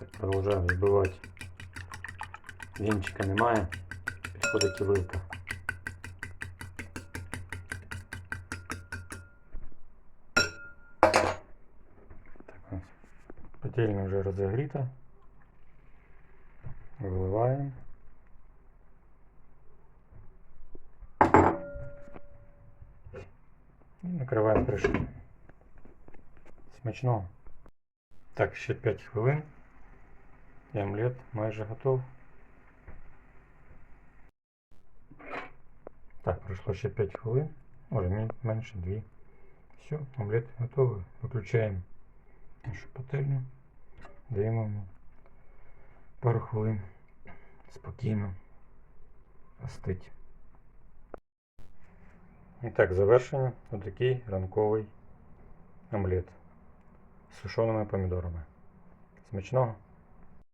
Так, продовжуємо збивати. Вінчика немає. Підходить і вилка. Так. Петельня вже розігріта. Виливаємо. І накриваємо кришкою. Смачного. Так, ще 5 хвилин. І омлет майже готов. Так, пройшло ще 5 хвилин. Може менше 2. Все, омлет готовий. Виключаємо нашу пательню. Даємо пару хвилин спокійно остить. І так, завершення. Отакий ранковий омлет з сушеними помідорами. Смачного!